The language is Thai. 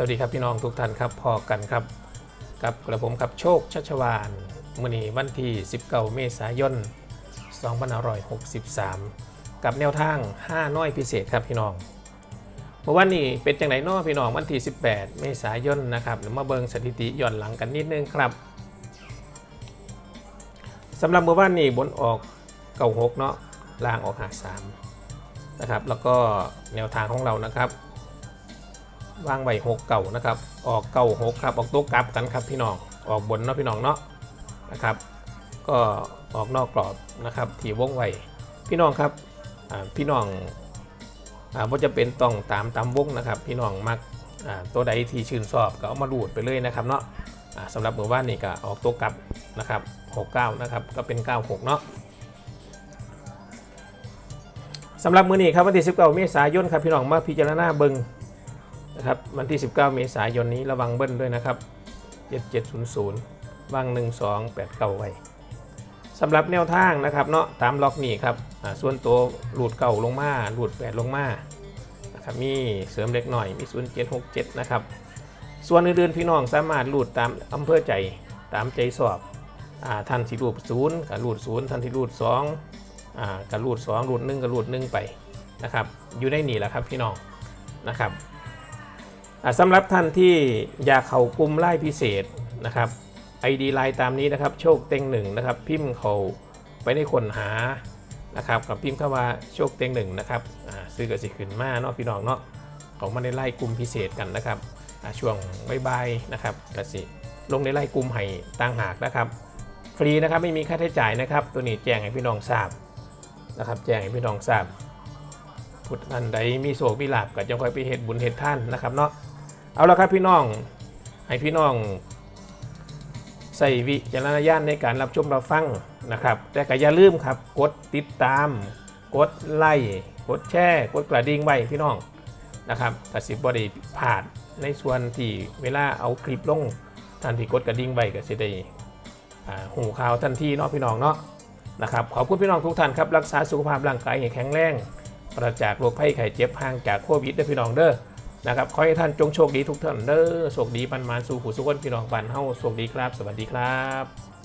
สวัสดีครับพี่น้องทุกท่านครับพอกันครับ กับกระผมครับโชคชัชวานมื่อนีวันที่ 19 เมษายน 2563 กับแนวทาง 5 น้อยพิเศษครับพี่น้อง เมื่อวันนี้เป็นจังไหนน้อพี่น้องวันที่ 18 เมษายนนะครับมาเบิงสถิติย้อนหลังกันนิดนึงครับสำหรับเมื่อวานนี้บนออกเก่าหกเนาะล่างออกหาสามนะครับแล้วก็แนวทางของเรานะครับ วางไว้หกเก่านะครับ ออกเก่าหกครับ ออกตัวกลับกันครับพี่น้อง ออกบนเนาะพี่น้องเนาะนะครับ ก็ออกนอกกรอบนะครับที่วงไว้พี่น้องครับพี่น้องอาว่าจะเป็นต้องตามตามวงนะครับ พี่น้องมักตัวใดที่ชื่นชอบก็เอามาดูดไปเลยนะครับเนาะสำหรับมือว่านนี่ก็ออกตัวกลับนะครับ69นะครับก็เป็น 96 เนาะสำหรับมือนี้ครับวันที่19เมษายนครับพี่น้องมาพิจารณาเบิง นะครับวันที่ 19 เมษายนนี้ระวังเบิ้ลด้วยนะครับ 7700วาง1289 ไว้สำหรับแนวทางนะครับเนาะตามล็อกนี้ครับส่วนตัวหลุดเก่าลงมาหลุด8ลงมานะครับมีเสริมเล็กหน่อยมี 0767 นะครับ ส่วนอื่นๆพี่น้องสามารถหลุดตามอำเภอใจตามใจสอบอท่านที่รูดศูนย์กับรูดศูนย์ท่านที่รูดสองกับรูดสองรูดหนึ่งกับรูดหนึ่งไปนะครับ อยู่ในนี่แหละครับพี่น้องนะครับ สำหรับท่านที่อยากเข้ากลุ่มไล่พิเศษนะครับ ID ไลน์ตามนี้นะครับ โชคเต็งหนึ่งนะครับ พิมพ์เขาไปในคนหานะครับกับพิมพ์เข้าว่าโชคเต็งหนึ่งนะครับซื้อกับสิขึ้นมาเนาะพี่น้องเนาะของมาในไล่กลุ่มพิเศษกันนะครับช่วงบายๆนะครับกสิลงในไล่กลุ่มให้ต่างหากนะครับ ฟรีนะครับไม่มีค่าใช้จ่ายนะครับ ตัวนี้แจ้งให้พี่น้องทราบนะครับ แจ้งให้พี่น้องทราบพุทธท่านใดมีโศกมีลาบก็จะคอยไปเฮ็ดบุญเฮ็ดท่านนะครับเนาะ เอาละครับพี่น้อง ให้พี่น้องใส่วิจารณญาณในการรับชมรับฟังนะครับ แต่ก็อย่าลืมครับ กดติดตาม กดไลค์กดแชร์กดกระดิ่งไว้พี่น้องนะครับกสิบบริพลาดในส่วนที่เวลาเอาคลิปลงท่านที่กดกระดิ่งไว้ก็สิได้หูข่าวทันทีเนาะพี่น้องเนาะนะครับขอบคุณพี่น้องทุกท่านครับรักษาสุขภาพร่างกายให้แข็งแรงปราจากโรคภัยไข้เจ็บห่างจากโควิดเด้อพี่น้องเด้อ นะครับขอให้ท่านจงโชคดีทุกท่านเด้อโชคดีปันมานสู่ผู้สุขคนพี่น้องบันเฮาโชคดีครับ สวัสดีครับ